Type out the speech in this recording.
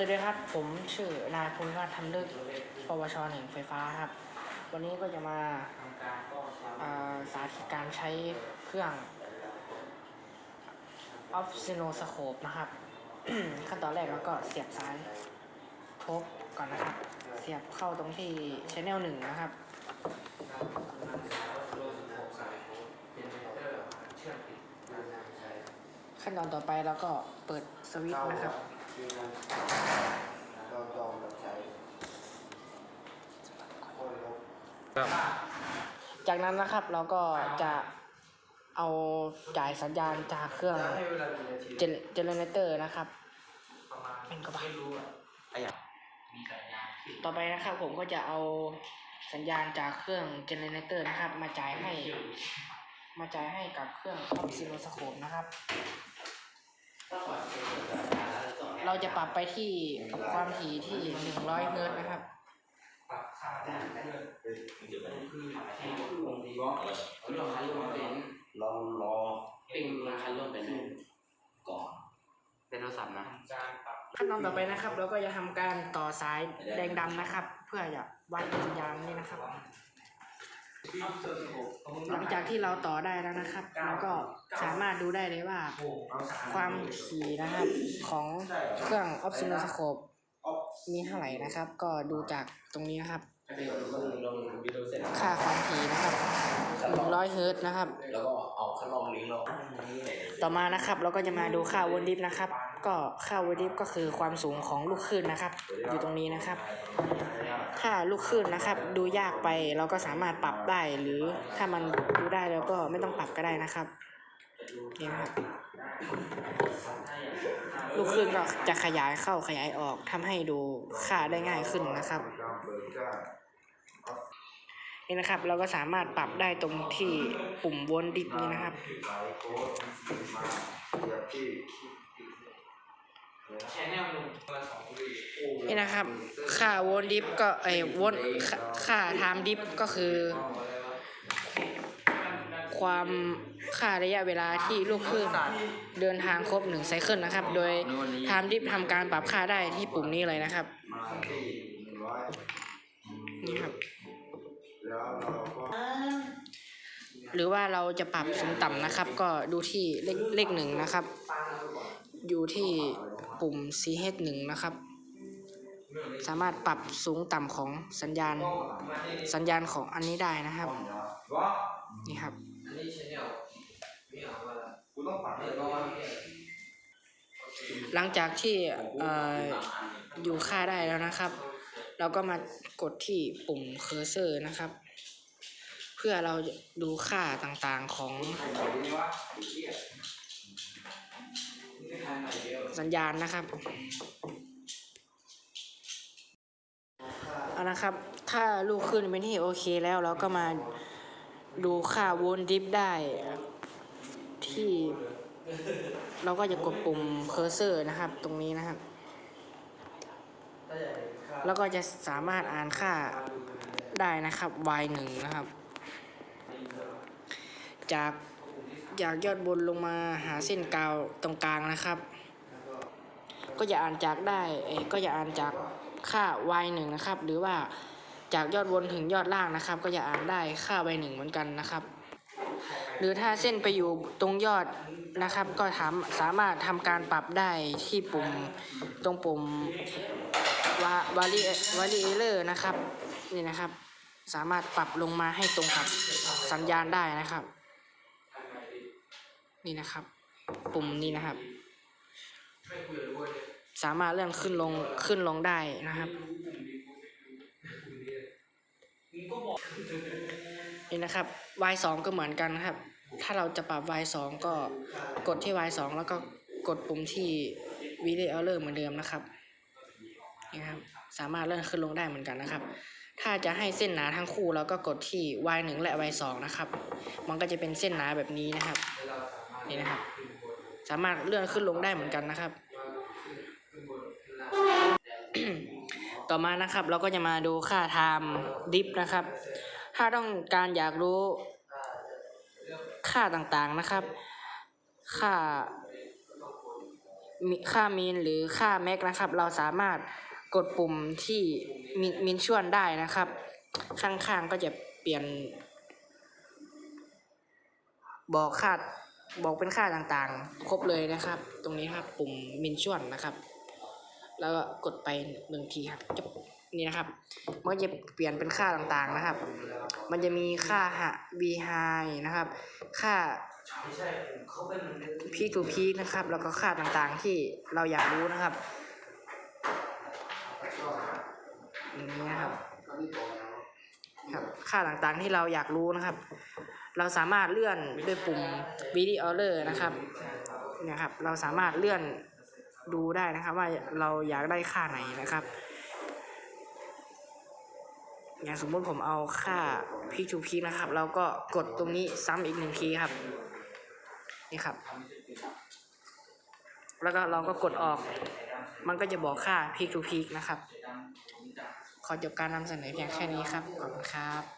สวัสดีครับ ผมชื่อนายภูมิพัฒน์ทำลึกปวชหนึ่งไฟฟ้าครับ วันนี้ก็จะมาาสาธิตการใช้เครื่อง o f s i n o s c o p e นะครับ ขั้นตอนแรกเราก็เสียบสายทบก่อนนะครับ เสียบเข้าตรงที่ channel หนึ่งนะครับ ขั้นตอนต่อไปเราก็เปิดสวิตช์นะครับ เราลองแบบใช้คนลบจากนั้นนะครับเราก็จะเอาจ่ายสัญญาณจากเครื่องให้เวลากี่นาทีเจนเจเนเรเตอร์นะครับ ประมาณเป็นกระบะ ไม่รู้อะต่อไปนะครับผมก็จะเอาสัญญาณจากเครื่องเจเนเรเตอร์นะครับ มาจ่ายให้ มาจ่ายให้กับเครื่องออฟซิโลสโคปนะครับ เราจะปรับไปที่ความถี่ที่หนึ่งร้อยเฮิร์ตซ์นะครับปรับค่าได้เพื่อนคือให้ลงดีวะเรื่องคันร่วมเป็นลองรอเป็นคันร่วมเป็นก่อนเป็นโทรศัพท์นะการปรับขั้นตอนต่อไปนะครับ เราก็จะทำการต่อสายแดงดำนะครับ เพื่อจะวัดสัญญาณนี่นะครับ หลังจากที่เราต่อได้แล้วนะครับเราก็สามารถดูได้เลยว่า ความถี่นะครับของเครื่องออฟซิโนสโคปมีเท่าไหร่นะครับ ก็ดูจากตรงนี้นะครับ ค่าความถี่นะครับ100เฮิร์ตซ์นะครับ แล้วก็เอา ข้างลิงก์เราต่อมานะครับเราก็จะมาดูค่าวนดิฟนะครับ ก็ค่าวนดิฟก็คือความสูงของลูกคลื่นนะครับ อยู่ตรงนี้นะครับ ถ้าลูกคลื่นนะครับ ดูยากไปเราก็สามารถปรับได้หรือถ้ามันดูได้แล้วก็ไม่ต้องปรับก็ได้นะครับนี่นะครับลูกคลื่นก็จะขยายเข้าขยายออกทำให้ดูค่าได้ง่ายขึ้นนะครับ นี่นะครับ เราก็สามารถปรับได้ตรงที่ปุ่มวนดิฟนี่นะครับ นี่นะครับ ค่าวนดิฟก็ไอ้วนค่าไทม์ดิฟก็คือ ความค่าระยะเวลาที่ลูกคลื่นเดินทางครบหนึ่งไซเคิลนะครับ โดยไทม์ดิฟทำการปรับค่าได้ที่ปุ่มนี้เลยนะครับ นี่ครับ หรือว่าเราจะปรับสูงต่ำนะครับ ก็ดูที่เลขเลขหนึ่งนะครับ อยู่ที่ปุ่ม ch หนึ่งนะครับ สามารถปรับสูงต่ำของสัญญาณ สัญญาณของอันนี้ได้นะครับวะนี่ครับอันนี้แชนแนลไม่เอาว่ากูต้องปรับเลยว่าหลังจากที่เอ่ออยู่ค่าได้แล้วนะครับ เราก็มากดที่ปุ่มเคอร์เซอร์นะครับ เพื่อเราดูค่าต่างๆของสัญญาณนะครับเอานะครับ ถ้าลูกขึ้นเป็นที่โอเคแล้วเราก็มาดูค่าโวลต์ดิฟได้ที่เราก็จะกดปุ่มเคอร์เซอร์นะครับ ตรงนี้นะครับ แล้วก็จะสามารถอ่านค่าได้นะครับ y หนึ่งนะครับ จากจากยอดบนลงมาหาเส้นกาวตรงกลางนะครับ ก็จะอ่านจากได้เอก็จะอ่านจากค่า y หนึ่งนะครับ หรือว่าจากยอดบนถึงยอดล่างนะครับ ก็จะอ่านได้ค่า y หนึ่งเหมือนกันนะครับ หรือถ้าเส้นไปอยู่ตรงยอดนะครับ ก็ถาสามารถทำการปรับได้ที่ปุ่มตรงปุ่ม วาวาลีวาลีเอเลอร์นะครับ นี่นะครับ สามารถปรับลงมาให้ตรงกับสัญญาณได้นะครับ นี่นะครับ ปุ่มนี้นะครับ สามารถเลื่อนขึ้นลงขึ้นลงได้นะครับนี่นะครับ y 2ก็เหมือนกันนะครับ ถ้าเราจะปรับ y 2ก็กดที่ y 2แล้วก็กดปุ่มที่ video e r เหมือนเดิมนะครับนี่ครับ สามารถเลื่อนขึ้นลงได้เหมือนกันนะครับ ถ้าจะให้เส้นหนาทั้งคู่เราก็กดที่ y 1และ y 2นะครับ มันก็จะเป็นเส้นหนาแบบนี้นะครับ นี่นะครับ สามารถเลื่อนขึ้นลงได้เหมือนกันนะครับ ต่อมานะครับเราก็จะมาดูค่า time dip นะครับ ถ้าต้องการอยากรู้ค่าต่างๆนะครับ ค่ามีค่ามินหรือค่าแม็กนะครับ เราสามารถ กดปุ่มที่มิมินชวนได้นะครับ ข้างๆก็จะเปลี่ยน บอกค่าบอกเป็นค่าต่างๆ ครบเลยนะครับ ตรงนี้ครับปุ่มมินชวนนะครับ แล้วก็กดไปหนึ่งทีครับจะนี่นะครับมันก็จะเปลี่ยนเป็นค่าต่างๆนะครับ มันจะมีค่าหะ v high นะครับ ค่าไม่ใช่เขาเป็นพีค to พีคนะครับ แล้วก็ค่าต่างๆที่เราอยากรู้นะครับ อย่างนี้นะครับครับค่าต่างๆที่เราอยากรู้นะครับ เราสามารถเลื่อนด้วยปุ่ม video order นะครับเนี่ยครับ เราสามารถเลื่อนดูได้นะครับ ว่าเราอยากได้ค่าไหนนะครับ อย่างสมมติผมเอาค่าพีค to พีคนะครับ เราก็กดตรงนี้ซ้ำอีกหนึ่งทีครับ นี่ครับ แล้วก็เราก็กดออก มันก็จะบอกค่า peak to peak นะครับ ขอจบการนำเสนอเพียงแค่นี้ครับ ขอบคุณครับ